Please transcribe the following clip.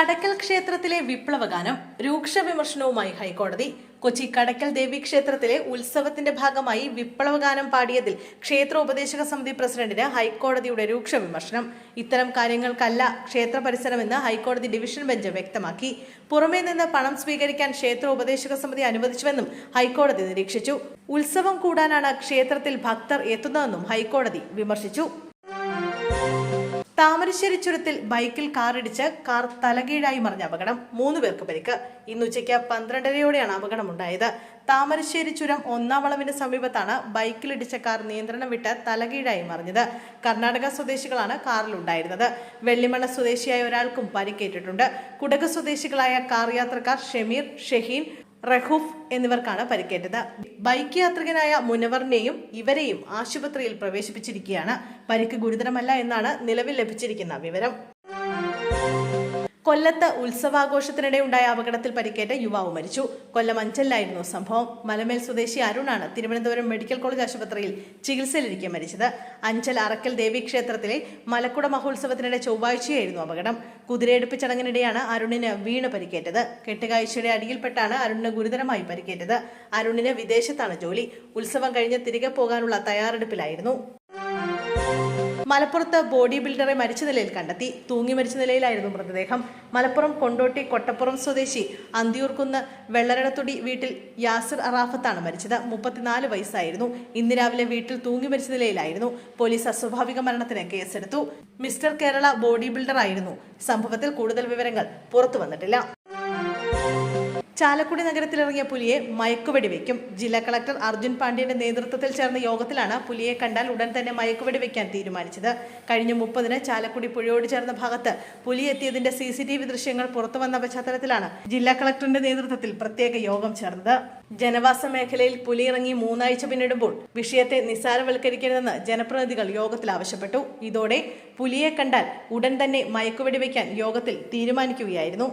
കടക്കൽ ക്ഷേത്രത്തിലെ വിപ്ലവഗാനം രൂക്ഷ വിമർശനവുമായി ഹൈക്കോടതി. കൊച്ചി കടക്കൽ ദേവി ക്ഷേത്രത്തിലെ ഉത്സവത്തിന്റെ ഭാഗമായി വിപ്ലവഗാനം പാടിയതിൽ ക്ഷേത്ര ഉപദേശക സമിതി പ്രസിഡന്റിന് ഹൈക്കോടതിയുടെ രൂക്ഷ വിമർശനം. ഇത്തരം കാര്യങ്ങൾക്കല്ല ക്ഷേത്ര പരിസരമെന്ന് ഹൈക്കോടതി ഡിവിഷൻ ബെഞ്ച് വ്യക്തമാക്കി. പുറമേ നിന്ന് പണം സ്വീകരിക്കാൻ ക്ഷേത്ര ഉപദേശക സമിതി അനുവദിച്ചുവെന്നും ഹൈക്കോടതി നിരീക്ഷിച്ചു. ഉത്സവം കൂടാനാണ് ക്ഷേത്രത്തിൽ ഭക്തർ എത്തുന്നതെന്നും ഹൈക്കോടതി വിമർശിച്ചു. താമരശ്ശേരി ചുരത്തിൽ ബൈക്കിൽ കാറിടിച്ച് കാർ തലകീഴായി മറിഞ്ഞ അപകടം മൂന്ന് പേർക്ക് പരിക്ക്. ഇന്ന് ഉച്ചയ്ക്ക് പന്ത്രണ്ടരയോടെയാണ് അപകടമുണ്ടായത്. താമരശ്ശേരി ചുരം ഒന്നാം വളവിന് സമീപത്താണ് ബൈക്കിലിടിച്ച കാർ നിയന്ത്രണം വിട്ട് തലകീഴായി മറിഞ്ഞത്. കർണാടക സ്വദേശികളാണ് കാറിലുണ്ടായിരുന്നത്. വെള്ളിമണ്ണ സ്വദേശിയായ ഒരാൾക്കും പരിക്കേറ്റിട്ടുണ്ട്. കുടക് സ്വദേശികളായ കാർ യാത്രക്കാർ ഷമീർ ഷഹീൻ റഹൂഫ് എന്നിവർക്കാണ് പരിക്കേറ്റത്. ബൈക്ക് യാത്രികനായ മുനവറിനെയും ഇവരെയും ആശുപത്രിയിൽ പ്രവേശിപ്പിച്ചിരിക്കുകയാണ്. പരിക്ക് ഗുരുതരമല്ല എന്നാണ് നിലവിൽ ലഭിച്ചിരിക്കുന്ന വിവരം. കൊല്ലത്ത് ഉത്സവാഘോഷത്തിനിടെ ഉണ്ടായ അപകടത്തിൽ പരിക്കേറ്റ യുവാവ് മരിച്ചു. കൊല്ലം അഞ്ചലിലായിരുന്നു സംഭവം. മലമേൽ സ്വദേശി അരുണാണ് തിരുവനന്തപുരം മെഡിക്കൽ കോളേജ് ആശുപത്രിയിൽ ചികിത്സയിലിരിക്കെ മരിച്ചത്. അഞ്ചൽ അറക്കൽ ദേവീക്ഷേത്രത്തിലെ മലക്കുട മഹോത്സവത്തിനിടെ ചൊവ്വാഴ്ചയായിരുന്നു അപകടം. കുതിരയെടുപ്പ് ചടങ്ങിനിടെയാണ് അരുണിന് വീണ് പരിക്കേറ്റത്. കെട്ടുകാഴ്ചയുടെ അടിയിൽപ്പെട്ടാണ് അരുണിന് ഗുരുതരമായി പരിക്കേറ്റത്. അരുണിന് വിദേശത്താണ് ജോലി. ഉത്സവം കഴിഞ്ഞ് തിരികെ പോകാനുള്ള തയ്യാറെടുപ്പിലായിരുന്നു. മലപ്പുറത്ത് ബോഡി ബിൽഡറെ മരിച്ച നിലയിൽ കണ്ടെത്തി. തൂങ്ങി മരിച്ച നിലയിലായിരുന്നു മൃതദേഹം. മലപ്പുറം കൊണ്ടോട്ടി കൊട്ടപ്പുറം സ്വദേശി അന്തിയൂർക്കുന്ന് വെള്ളരടത്തൊടി വീട്ടിൽ യാസിർ അറാഫത്താണ് മരിച്ചത്. മുപ്പത്തിനാല് വയസ്സായിരുന്നു. ഇന്ന് രാവിലെ വീട്ടിൽ തൂങ്ങി മരിച്ച നിലയിലായിരുന്നു. പോലീസ് അസ്വാഭാവിക മരണത്തിന് കേസെടുത്തു. മിസ്റ്റർ കേരള ബോഡി ബിൽഡറായിരുന്നു. സംഭവത്തിൽ കൂടുതൽ വിവരങ്ങൾ പുറത്തു വന്നിട്ടില്ല. ചാലക്കുടി നഗരത്തിലിറങ്ങിയ പുലിയെ മയക്കുവെടി വയ്ക്കും ജില്ലാ കളക്ടർ അർജുൻ പാണ്ഡ്യന്റെ നേതൃത്വത്തിൽ ചേർന്ന യോഗത്തിലാണ് പുലിയെ കണ്ടാൽ ഉടൻ തന്നെ മയക്കുവെടി വയ്ക്കാൻ തീരുമാനിച്ചത്. കഴിഞ്ഞ മുപ്പതിന് ചാലക്കുടി പുഴയോട് ചേർന്ന ഭാഗത്ത് പുലി എത്തിയതിന്റെ സി സി ടി വി ദൃശ്യങ്ങൾ പുറത്തുവന്ന പശ്ചാത്തലത്തിലാണ് ജില്ലാ കളക്ടറിന്റെ നേതൃത്വത്തിൽ പ്രത്യേക യോഗം ചേർന്നത്. ജനവാസ മേഖലയിൽ പുലി ഇറങ്ങി മൂന്നാഴ്ച പിന്നിടുമ്പോൾ വിഷയത്തെ നിസ്സാരവൽക്കരിക്കരുതെന്ന് ജനപ്രതിനിധികൾ യോഗത്തിൽ ആവശ്യപ്പെട്ടു. ഇതോടെ പുലിയെ കണ്ടാൽ ഉടൻ തന്നെ മയക്കുവെടി വയ്ക്കാൻ യോഗത്തിൽ തീരുമാനിക്കുകയായിരുന്നു.